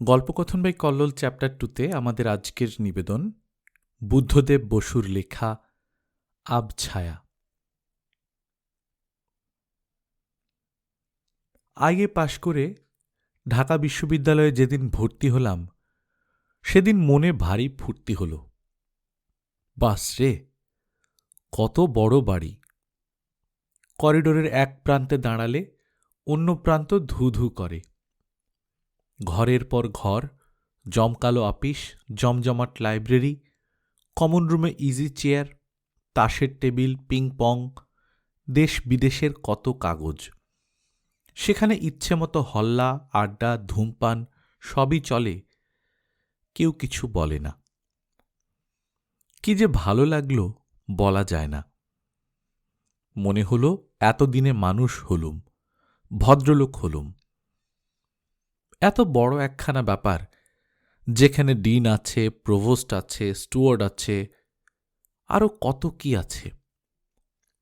গল্পকথন by Kallol chapter টুতে আমাদের আজকের নিবেদন, বুদ্ধদেব বসুর লেখা আবছায়া আইএ পাশ করে ঢাকা বিশ্ববিদ্যালয়ে যেদিন ভর্তি হলাম, সেদিন মনে ভারী ফুর্তি হল। বাস রে, কত বড় বাড়ি। করিডোরের এক প্রান্তে দাঁড়ালে অন্য প্রান্ত ধু ধু করে। ঘরের পর ঘর, জমকালো আপিস জমজমাট লাইব্রেরি, কমন রুমে ইজি চেয়ার তাসের টেবিল পিং পং দেশ বিদেশের কত কাগজ। সেখানে ইচ্ছে মতো হল্লা, আড্ডা, ধূমপান, সবই চলে, কেউ কিছু বলে না। কি যে ভালো লাগল, বলা যায় না। মনে হলো এতদিনে মানুষ হলুম, ভদ্রলোক হলুম। এত বড় একখানা ব্যাপার, যেখানে ডিন আছে, প্রভোস্ট আছে, স্টুয়ার্ড আছে আরও কত কি আছে?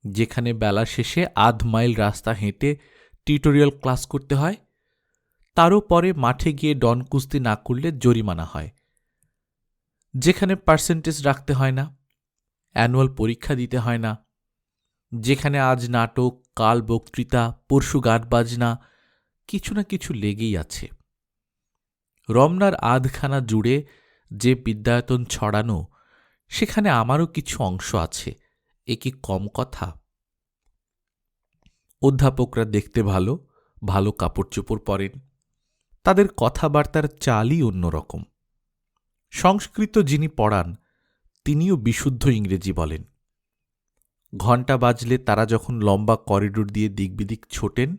যেখানে বেলা শেষে আধ মাইল রাস্তা হেঁটে টিউটোরিয়াল ক্লাস করতে হয়, তারও পরে মাঠে গিয়ে ডন কুস্তি না করলে জরিমানা হয়। যেখানে পার্সেন্টেজ রাখতে হয় না, অ্যানুয়াল পরীক্ষা দিতে হয় না, যেখানে আজ নাটক, কাল বক্তৃতা, পরশু গান বাজনা কিছু না কিছু লেগেই আছে। রমনার আধখানা জুড়ে যে বিদ্যায়তন ছড়ানো, সেখানে আমারও কিছু অংশ আছে। এ কি কম কথা? অধ্যাপকরা দেখতে ভালো ভালো কাপড় চোপড় পরেন। তাদের কথাবার্তার চালই অন্যরকম সংস্কৃত যিনি পড়ান, তিনিও বিশুদ্ধ ইংরেজি বলেন। ঘণ্টা বাজলে তারা যখন লম্বা করিডোর দিয়ে দিকবিদিক ছোটেন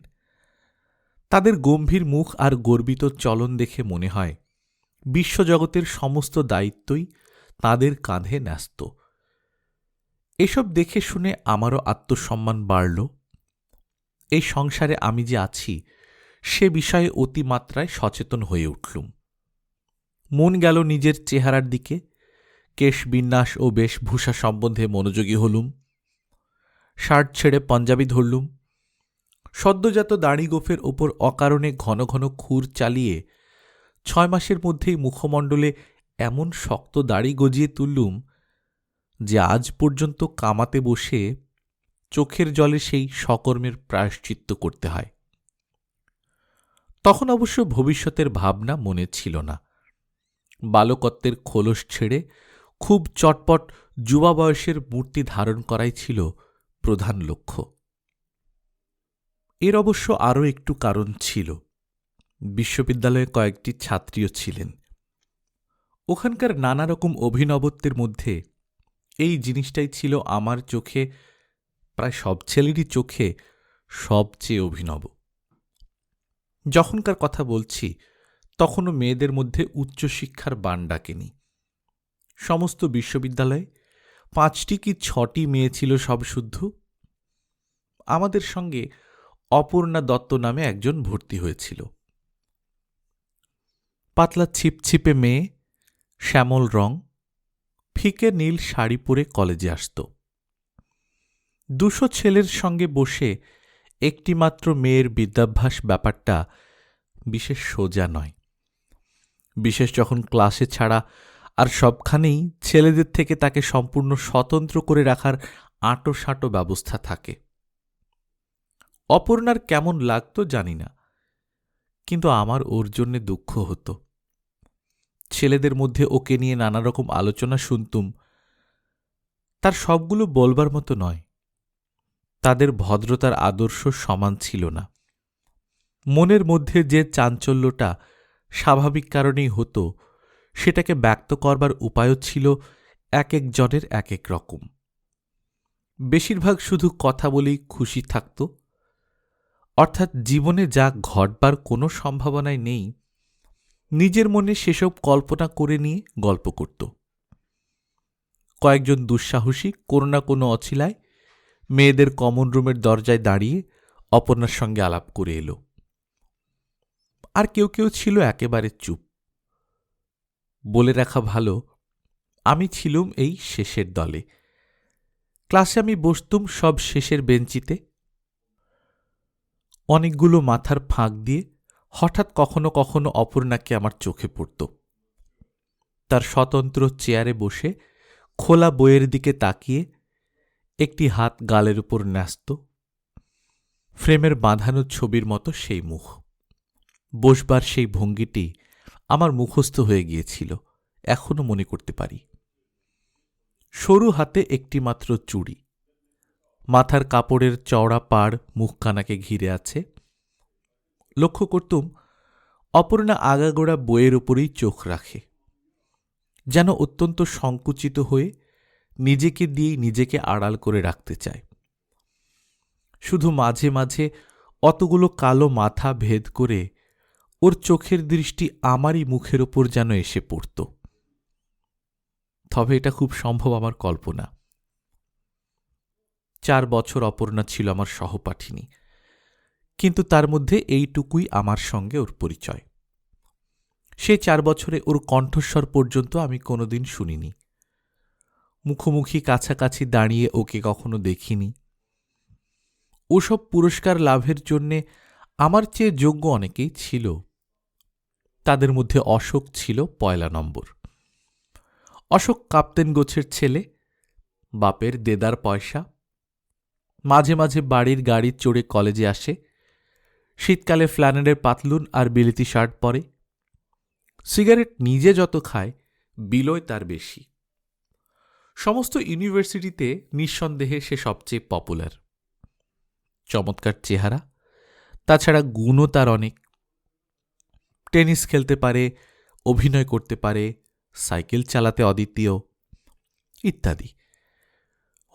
তাদের গম্ভীর মুখ আর গর্বিত চলন দেখে মনে হয়, বিশ্বজগতের সমস্ত দায়িত্বই তাদের কাঁধে ন্যস্ত। এসব দেখে শুনে আমারও আত্মসম্মান বাড়ল। এই সংসারে আমি যে আছি, সে বিষয়ে অতিমাত্রায় সচেতন হয়ে উঠলুম। মন গেল নিজের চেহারার দিকে, কেশ বিন্যাস ও বেশভূষা সম্বন্ধে মনোযোগী হলুম। শার্ট ছেড়ে পঞ্জাবি ধরলুম। সদ্যজাত দাড়ি গোফের ওপর অকারণে ঘন ঘন খুর চালিয়ে ছয় মাসের মধ্যেই মুখমণ্ডলে এমন শক্ত দাড়ি গজিয়ে তুললুম যে আজ পর্যন্ত কামাতে বসে চোখের জলে সেই সকর্মের প্রায়শ্চিত্ত করতে হয়। তখন অবশ্য ভবিষ্যতের ভাবনা মনে ছিল না। বালকত্বের খোলস ছেড়ে খুব চটপট যুবা বয়সের মূর্তি ধারণ করাই ছিল প্রধান লক্ষ্য। এর অবশ্য আরও একটু কারণ ছিল। বিশ্ববিদ্যালয়ে কয়েকটি ছাত্রীও ছিলেন। ওখানকার নানা রকম অভিনবত্বের মধ্যে এই জিনিসটাই ছিল আমার চোখে, প্রায় সব ছেলেরই চোখে সবচেয়ে অভিনব। যখনকার কথা বলছি, তখনও মেয়েদের মধ্যে উচ্চশিক্ষার বান ডাকেনি। সমস্ত বিশ্ববিদ্যালয়ে পাঁচটি কি ছটি মেয়ে ছিল সব শুদ্ধ? আমাদের সঙ্গে অপর্ণা দত্ত নামে একজন ভর্তি হয়েছিল। পাতলা ছিপছিপে মেয়ে, শ্যামল রং, ফিকে নীল শাড়ি পরে কলেজে আসত। দুশো ছেলের সঙ্গে বসে একটিমাত্র মেয়ের বিদ্যাভ্যাস ব্যাপারটা বিশেষ সোজা নয়। বিশেষ যখন ক্লাসে ছাড়া আর সবখানেই ছেলেদের থেকে তাকে সম্পূর্ণ স্বতন্ত্র করে রাখার আঁটো সাঁটো ব্যবস্থা থাকে। অপর্ণার কেমন লাগত জানি না, কিন্তু আমার ওর জন্যে দুঃখ হতো। ছেলেদের মধ্যে ওকে নিয়ে নানা রকম আলোচনা শুনতুম, তার সবগুলো বলবার মতো নয়। তাদের ভদ্রতার আদর্শ সমান ছিল না। মনের মধ্যে যে চাঞ্চল্যটা স্বাভাবিক কারণেই হতো, সেটাকে ব্যক্ত করবার উপায়ও ছিল এক একজনের এক এক রকম। বেশিরভাগ শুধু কথা বলেই খুশি থাকত। অর্থাৎ জীবনে যা ঘটবার কোনো সম্ভাবনাই নেই, নিজের মনে সেসব কল্পনা করে নিয়ে গল্প করত। কয়েকজন দুঃসাহসী কোনো না কোনো অছিলায় মেয়েদের কমন রুমের দরজায় দাঁড়িয়ে অপর্ণার সঙ্গে আলাপ করে এলো। আর কেউ কেউ ছিল একেবারে চুপ। বলে রাখা ভালো, আমি ছিলুম এই শেষের দলে। ক্লাসে আমি বসতুম সব শেষের বেঞ্চিতে। অনেকগুলো মাথার ফাঁক দিয়ে হঠাৎ কখনো কখনো অপর্ণাকে আমার চোখে পড়ত। তার স্বতন্ত্র চেয়ারে বসে খোলা বইয়ের দিকে তাকিয়ে একটি হাত গালের উপর ন্যস্ত, ফ্রেমের বাঁধানো ছবির মতো সেই মুখ। বসবার সেই ভঙ্গিটি আমার মুখস্থ হয়ে গিয়েছিল, এখনও মনে করতে পারি। সরু হাতে একটি মাত্র চুড়ি। মাথার কাপড়ের চওড়া পাড় মুখখানাকে ঘিরে আছে। লক্ষ্য করতুম, অপর্ণা আগাগোড়া বইয়ের উপরেই চোখ রাখে। যেন অত্যন্ত সংকুচিত হয়ে নিজেকে দিয়েই নিজেকে আড়াল করে রাখতে চায়। শুধু মাঝে মাঝে অতগুলো কালো মাথা ভেদ করে ওর চোখের দৃষ্টি আমারই মুখের ওপর যেন এসে পড়ত। তবে এটা খুব সম্ভব আমার কল্পনা। চার বছর অপর্ণা ছিল আমার সহপাঠিনী। কিন্তু তার মধ্যে এইটুকুই আমার সঙ্গে ওর পরিচয়। সে চার বছরে ওর কণ্ঠস্বর পর্যন্ত আমি কোনোদিন শুনিনি। মুখোমুখি কাছাকাছি দাঁড়িয়ে ওকে কখনো দেখিনি। ওসব পুরস্কার লাভের জন্যে আমার চেয়ে যোগ্য অনেকেই ছিল। তাদের মধ্যে অশোক ছিল পয়লা নম্বর। অশোক কাপ্তেন গোছের ছেলে, বাপের দেদার পয়সা মাঝে মাঝে বাড়ির গাড়ি চড়ে কলেজে আসে। শীতকালে ফ্ল্যানেডের পাতলুন আর বিলিতি শার্ট পরে। সিগারেট নিজে যত খায়, বিলয় তার বেশি। সমস্ত ইউনিভার্সিটিতে নিঃসন্দেহে সে সবচেয়ে পপুলার। চমৎকার চেহারা, তাছাড়া গুণও তার অনেক। টেনিস খেলতে পারে, অভিনয় করতে পারে, সাইকেল চালাতে অদ্বিতীয়, ইত্যাদি।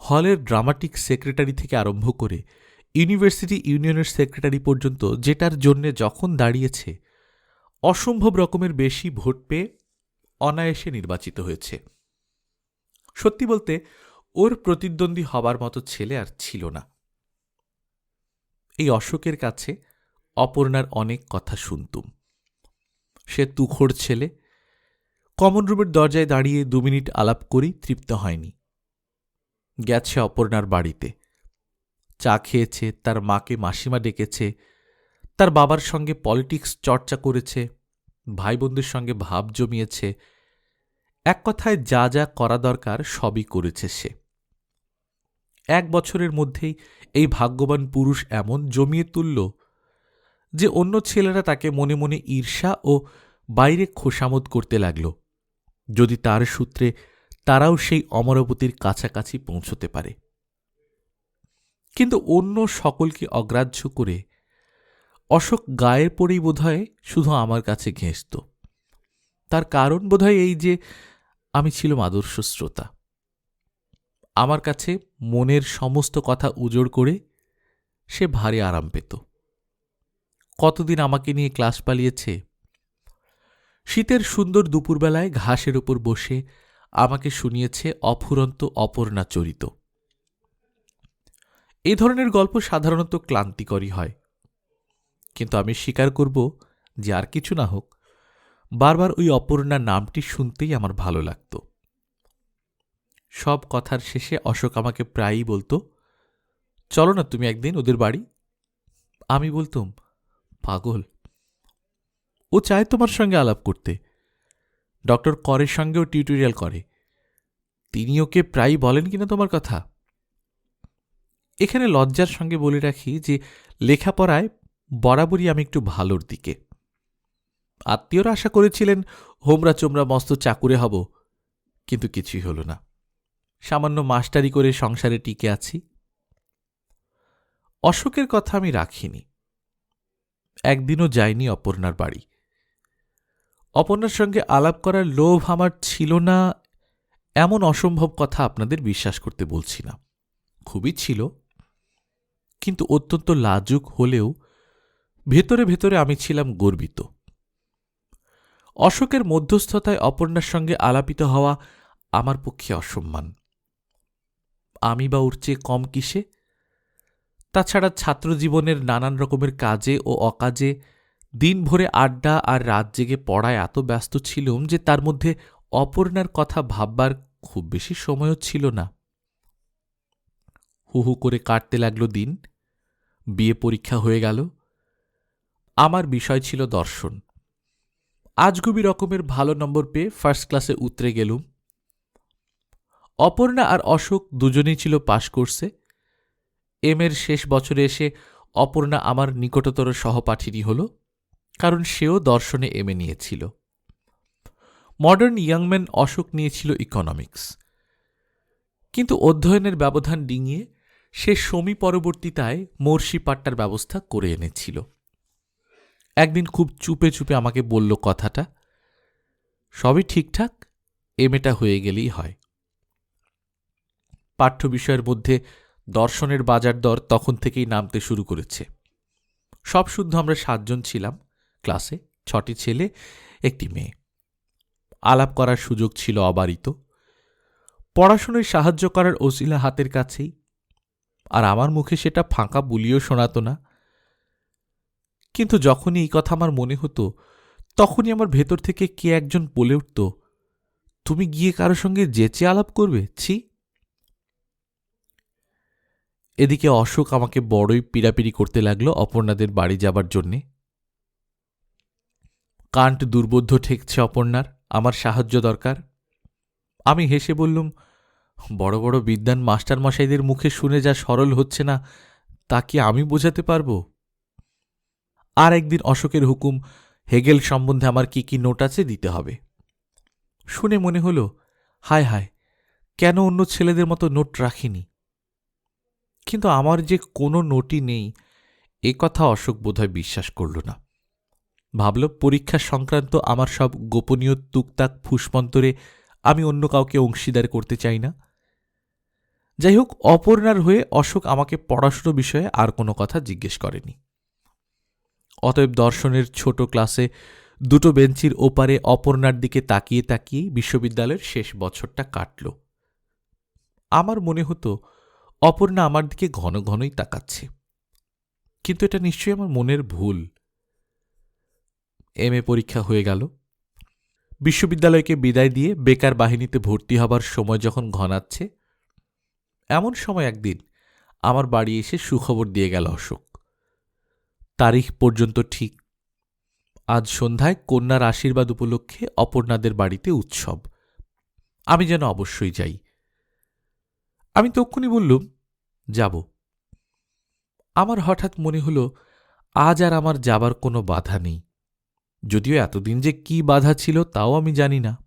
হলের ড্রামাটিক সেক্রেটারি থেকে আরম্ভ করে ইউনিভার্সিটি ইউনিয়নের সেক্রেটারি পর্যন্ত যেটার জন্যে যখন দাঁড়িয়েছে, অসম্ভব রকমের বেশি ভোট পেয়ে অনায়াসে নির্বাচিত হয়েছে। সত্যি বলতে, ওর প্রতিদ্বন্দ্বী হবার মতো ছেলে আর ছিল না। এই অশোকের কাছে অপর্ণার অনেক কথা শুনতুম। সে তুখোর ছেলে কমন রুমের দরজায় দাঁড়িয়ে দু মিনিট আলাপ করেই তৃপ্ত হয়নি। গেছে অপর্ণার বাড়িতে। চা খেয়েছে, তার মাকে মাসিমা ডেকেছে, তার বাবার সঙ্গে পলিটিক্স চর্চা করেছে ভাই বোনদের সঙ্গে ভাব জমিয়েছে। এক কথায় যা যা করা দরকার সবই করেছে সে। এক বছরের মধ্যেই এই ভাগ্যবান পুরুষ এমন জমিয়ে তুলল যে অন্য ছেলেরা তাকে মনে মনে ঈর্ষা ও বাইরে খোসামত করতে লাগল। যদি তার সূত্রে তারাও সেই অমরাবতীর কাছাকাছি পৌঁছতে পারে। কিন্তু অন্য সকলকে অগ্রাহ্য করে অশোক গায়ের পরেই বোধহয় শুধু আমার কাছে ঘেঁষত। তার কারণ বোধহয় এই যে আমি ছিলাম আদর্শ শ্রোতা। আমার কাছে মনের সমস্ত কথা উজোড় করে সে ভারী আরাম পেত। কতদিন আমাকে নিয়ে ক্লাস পালিয়েছে? শীতের সুন্দর দুপুরবেলায় ঘাসের উপর বসে আমাকে শুনিয়েছে অফুরন্ত অপর্ণা চরিত এই ধরনের গল্প সাধারণত ক্লান্তিকরই হয়। কিন্তু আমি স্বীকার করব যে আর কিছু না হোক, বারবার ওই অপর্ণা নামটি শুনতেই আমার ভালো লাগত। সব কথার শেষে অশোক আমাকে প্রায়ই বলতো, চলো না তুমি একদিন ওদের বাড়ি। আমি বলতুম, পাগল, ও চায় তোমার সঙ্গে আলাপ করতে। ডক্টর করের সঙ্গেও টিউটোরিয়াল করে। তিনি ওকে প্রায়ই বলেন কিনা তোমার কথা? এখানে লজ্জার সঙ্গে বলে রাখি যে, লেখাপড়ায় বরাবরই আমি একটু ভালোর দিকে। আত্মীয়রা আশা করেছিলেন হোমরা চোমরা মস্ত চাকুরে হব, কিন্তু কিছুই হল না। সামান্য মাস্টারি করে সংসারে টিকে আছি। অশোকের কথা আমি রাখিনি। একদিনও যাইনি অপর্ণার বাড়ি। অপর্ণার সঙ্গে আলাপ করার লোভ আমার ছিল না, এমন অসম্ভব কথা আপনাদের বিশ্বাস করতে বলছি না। খুবই ছিল, কিন্তু অত্যন্ত লাজুক হলেও ভেতরে ভেতরে আমি ছিলাম গর্বিত। অশোকের মধ্যস্থতায় অপর্ণার সঙ্গে আলাপিত হওয়া আমার পক্ষে অসম্মান। আমি বা ওর চেয়ে কম কিসে? তাছাড়া ছাত্রজীবনের নানান রকমের কাজে ও অকাজে দিন ভরে আড্ডা আর রাত জেগে পড়ায় এত ব্যস্ত ছিলুম যে তার মধ্যে অপর্ণার কথা ভাববার খুব বেশি সময়ও ছিল না। হু হু করে কাটতে লাগল দিন। বিয়ে পরীক্ষা হয়ে গেল। আমার বিষয় ছিল দর্শন। আজগুবি রকমের ভালো নম্বর পেয়ে ফার্স্ট ক্লাসে উতরে গেলুম। অপর্ণা আর অশোক দুজনেই ছিল পাশ কোর্সে এম এর শেষ বছরে এসে অপর্ণা আমার নিকটতর সহপাঠিনী হল। কারণ সেও দর্শনে এম নিয়েছিল। মডার্ন ইয়াংম্যান অশোক নিয়েছিল ইকোনমিক্স। কিন্তু অধ্যয়নের ব্যবধান ডিঙিয়ে সে সমী পরবর্তীতায় মর্ষি পাট্টার ব্যবস্থা করে এনেছিল। একদিন খুব চুপে চুপে আমাকে বলল কথাটা, সবই ঠিকঠাক? এমএটা হয়ে গেলেই হয়। পাঠ্য বিষয়ের মধ্যে দর্শনের বাজার দর তখন থেকেই নামতে শুরু করেছে। সব শুদ্ধ আমরা সাতজন ছিলাম। ক্লাসে ছটি ছেলে, একটি মেয়ে। আলাপ করার সুযোগ ছিল অবারিত। পড়াশোনায় সাহায্য করার ওসিলা হাতের কাছেই। আর আমার মুখে সেটা ফাঁকা বুলিও শোনাত না। কিন্তু যখনই এই কথা আমার মনে হতো, তখনই আমার ভেতর থেকে কে একজন বলে উঠত, তুমি গিয়ে কারও সঙ্গে যেচে আলাপ করবে, ছি। এদিকে অশোক আমাকে বড়ই পিড়াপিড়ি করতে লাগল অপর্ণাদের বাড়ি যাবার জন্যে। কান্ট দুর্বোধ্য ঠেকছে অপর্ণার, আমার সাহায্য দরকার। আমি হেসে বললুম, বড় বড় বিদ্যান মাস্টারমশাইদের মুখে শুনে যা সরল হচ্ছে না, তা কি আমি বোঝাতে পারব? আর একদিন অশোকের হুকুম, হেগেল সম্বন্ধে আমার কি কি নোট আছে দিতে হবে। শুনে মনে হল, হায় হায়, কেন অন্য ছেলেদের মতো নোট রাখিনি? কিন্তু আমার যে কোনো নোটই নেই, এ কথা অশোক বোধহয় বিশ্বাস করল না। ভাবল, পরীক্ষা সংক্রান্ত আমার সব গোপনীয় তুকতাক ফুসমন্তরে আমি অন্য কাউকে অংশীদার করতে চাই না। যাই হোক অপর্ণার হয়ে অশোক আমাকে পড়াশুনো বিষয়ে আর কোনো কথা জিজ্ঞেস করেনি। অতএব দর্শনের ছোট ক্লাসে দুটো বেঞ্চির ওপারে অপর্ণার দিকে তাকিয়ে তাকিয়ে বিশ্ববিদ্যালয়ের শেষ বছরটা কাটল। আমার মনে হতো, অপর্ণা আমার দিকে ঘন ঘনই তাকাচ্ছে। কিন্তু এটা নিশ্চয়ই আমার মনের ভুল। এম এ পরীক্ষা হয়ে গেল। বিশ্ববিদ্যালয়কে বিদায় দিয়ে বেকার বাহিনীতে ভর্তি হবার সময় যখন ঘনাচ্ছে, এমন সময় একদিন আমার বাড়ি এসে সুখবর দিয়ে গেল অশোক। তারিখ পর্যন্ত ঠিক, আজ সন্ধ্যায় কন্যার আশীর্বাদ উপলক্ষে অপর্ণাদের বাড়িতে উৎসব। আমি যেন অবশ্যই যাই। আমি তক্ষুনি বললুম, যাব। আমার হঠাৎ মনে হল, আজ আর আমার যাবার কোনো বাধা নেই। যদিও এতদিন যে কি বাধা ছিল তাও আমি জানি না।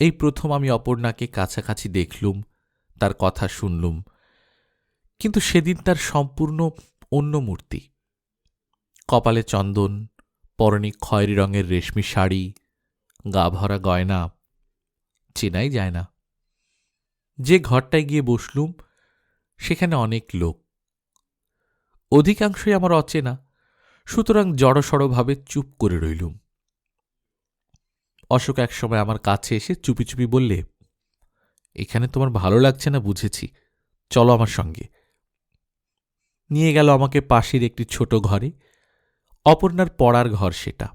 এই প্রথম আমি অপর্ণাকে কাছাকাছি দেখলুম, তার কথা শুনলুম, কিন্তু সেদিন তার সম্পূর্ণ অন্য মূর্তি। কপালে চন্দন, পরনে খয়েরি রঙের রেশমি শাড়ি, গা ভরা গয়না, চেনাই যায় না। যে ঘরটায় গিয়ে বসলুম, সেখানে অনেক লোক। অধিকাংশই আমার অচেনা। সুতরাং জড়সড়ভাবে চুপ করে রইলুম। অশোক এক সময় আমার কাছে এসে চুপি চুপি বললে, এখানে তোমার ভালো লাগছে না বুঝেছি। চলো আমার সঙ্গে। নিয়ে গেল আমাকে পাশের একটি ছোট ঘরে, অপর্ণার পড়ার ঘর সেটা।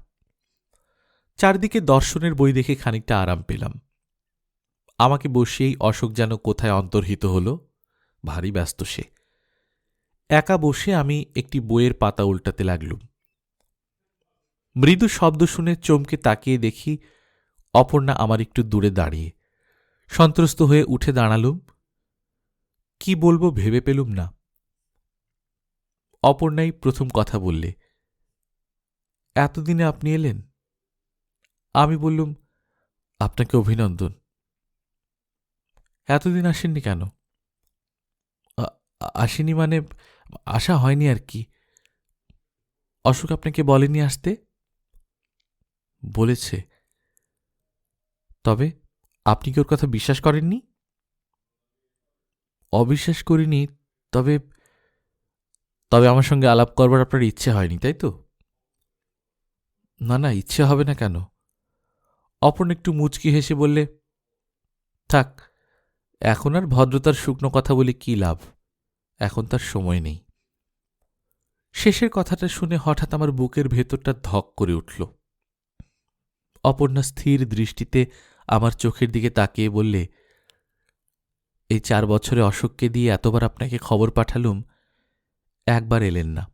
চারদিকে দর্শনের বই দেখে খানিকটা আরাম পেলাম। আমাকে বসিয়েই অশোক যেন কোথায় অন্তর্হিত হল, ভারী ব্যস্ত সে। একা বসে আমি একটি বইয়ের পাতা উল্টাতে লাগলুম। মৃদু শব্দ শুনে চমকে তাকিয়ে দেখি অপর্ণা আমার একটু দূরে দাঁড়িয়ে। সন্ত্রস্ত হয়ে উঠে দাঁড়ালুম। কি বলব ভেবে পেলুম না। অপর্ণাই প্রথম কথা বললে, এতদিনে আপনি এলেন? আমি বললুম, আপনাকে অভিনন্দন। এতদিন আসেননি কেন? আসেনি মানে আশা হয়নি আর কি। অশোক আপনাকে বলেনি আসতে? বলেছে। তবে আপনি কি ওর কথা বিশ্বাস করেননি? অবিশ্বাস করিনি, তবে তবে আমার সঙ্গে আলাপ করবার আপনার ইচ্ছে হয়নি, তাই তো? না না, ইচ্ছে হবে না কেন? অপন একটু মুচকি হেসে বললে, থাক, এখন আর ভদ্রতার শুকনো কথা বলে কি লাভ? এখন তার সময় নেই। শেষের কথাটা শুনে হঠাৎ আমার বুকের ভেতরটা ধক করে উঠল। অপর্ণা স্থির দৃষ্টিতে আমার চোখের দিকে তাকিয়ে বললে, এই চার বছরে অশোককে দিয়ে এতবার আপনাকে খবর পাঠালুম, একবার এলেন না।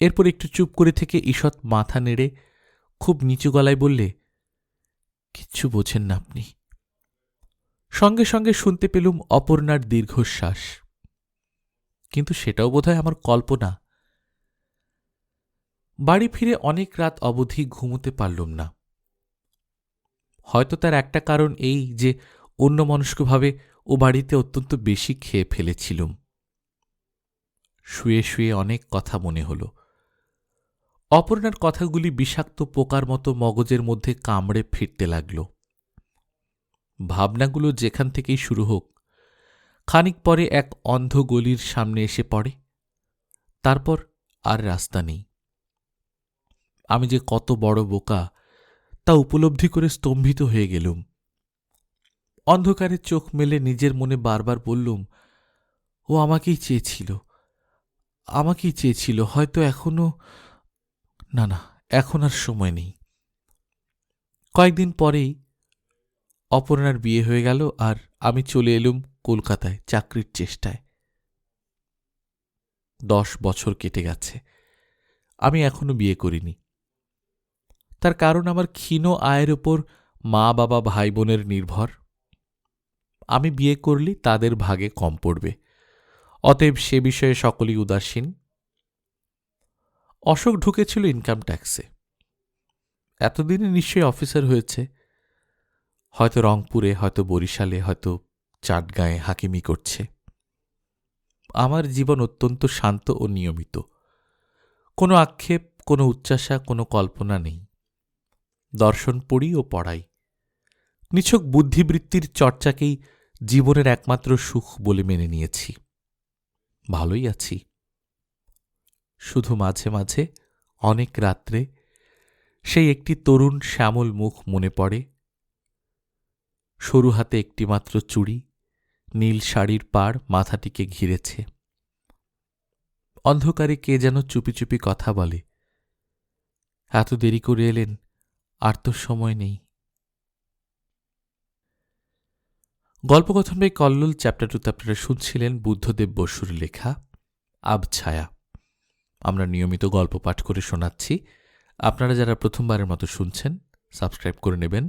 এরপর একটু চুপ করে থেকে ঈষৎ মাথা নেড়ে খুব নিচু গলায় বললে, কিচ্ছু বোঝেন না আপনি। সঙ্গে সঙ্গে শুনতে পেলুম অপর্ণার দীর্ঘশ্বাস। কিন্তু সেটাও বোধহয় আমার কল্পনা। বাড়ি ফিরে অনেক রাত অবধি ঘুমোতে পারলুম না। হয়তো তার একটা কারণ এই যে অন্যমনস্কভাবে ও বাড়িতে অত্যন্ত বেশি খেয়ে ফেলেছিলুম। শুয়ে শুয়ে অনেক কথা মনে হল। অপর্ণার কথাগুলি বিষাক্ত পোকার মতো মগজের মধ্যে কামড়ে ফিরতে লাগল। ভাবনাগুলো যেখান থেকেই শুরু হোক খানিক পরে এক অন্ধ গলির সামনে এসে পড়ে। তারপর আর রাস্তা নেই। আমি যে কত বড় বোকা, তা উপলব্ধি করে স্তম্ভিত হয়ে গেলুম। অন্ধকারে চোখ মেলে নিজের মনে বারবার বললুম, ও আমাকেই চেয়েছিল আমাকেই চেয়েছিল, হয়তো এখনও না না, এখন আর সময় নেই। কয়েকদিন পরেই অপর্ণার বিয়ে হয়ে গেল আর আমি চলে এলুম কলকাতায় চাকরির চেষ্টায়। দশ বছর কেটে গেছে। আমি এখনও বিয়ে করিনি। তার কারণ আমার ক্ষীণ আয়ের ওপর মা, বাবা, ভাই বোনের নির্ভর। আমি বিয়ে করলি তাদের ভাগে কম পড়বে। অতএব সে বিষয়ে সকলেই উদাসীন। অশোক ঢুকেছিল ইনকাম ট্যাক্সে। এতদিনে নিশ্চয়ই অফিসার হয়েছে। হয়তো রংপুরে, হয়তো বরিশালে, হয়তো চাটগাঁয়ে হাকিমি করছে। আমার জীবন অত্যন্ত শান্ত ও নিয়মিত। কোনো আক্ষেপ, কোনো উচ্চাসা কোনো কল্পনা নেই। দর্শন পড়ি ও পড়াই। নিছক বুদ্ধিবৃত্তির চর্চাকেই জীবনের একমাত্র সুখ বলে মেনে নিয়েছি। ভালোই আছি। শুধু মাঝে মাঝে, অনেক রাত্রে, সেই একটি তরুণ শ্যামল মুখ মনে পড়ে। সরু হাতে একটিমাত্র চুড়ি, নীল শাড়ির পাড় মাথাটিকে ঘিরেছে। অন্ধকারে কে যেন চুপি চুপি কথা বলে। এত দেরি করে এলেন, আর তো সময় নেই। গল্পকথন কল্লোল চ্যাপ্টার টুতে আপনারা শুনছিলেন বুদ্ধদেব বসুর লেখা আবছায়া আমরা নিয়মিত গল্প পাঠ করে শোনাচ্ছি। আপনারা যারা প্রথমবারের মতো শুনছেন, সাবস্ক্রাইব করে নেবেন।